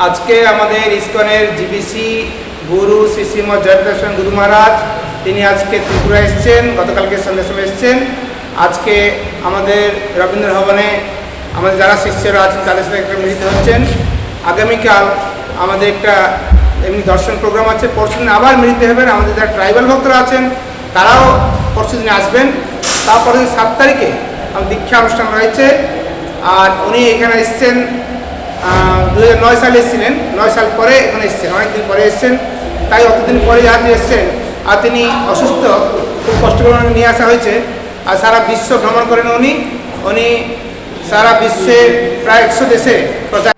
আজকে আমাদের ইস্কনের জিবিসি গুরু শ্রী শ্রীমদ জয়প্রকাশন গুরু মহারাজ, তিনি আজকে ত্রিপুরা এসছেন, গতকালকে সন্ধ্যে সময় এসছেন। আজকে আমাদের রবীন্দ্র ভবনে আমাদের যারা শিষ্যরা আছেন, তাদের সাথে একটা মিলিত হচ্ছেন। আগামীকাল আমাদের একটা এমনি দর্শন প্রোগ্রাম আছে পরশু দিন আবার মিলিত হবেন। আমাদের যারা ট্রাইবাল ভক্তরা আছেন, তারাও পরশু দিনে আসবেন। তারপরে সাত তারিখে আমার দীক্ষা অনুষ্ঠান রয়েছে। আর উনি এখানে এসছেন দু নয় সালে এসেছিলেন, নয় সাল পরে এখানে এসেছেন, অনেকদিন পরে এসছেন, তাই অতদিন পরে যাতে এসছেন। আর তিনি অসুস্থ, খুব কষ্ট নিয়ে আসা হয়েছে। আর সারা বিশ্ব ভ্রমণ করেন উনি। উনি সারা বিশ্বে প্রায় একশো দেশে প্রচার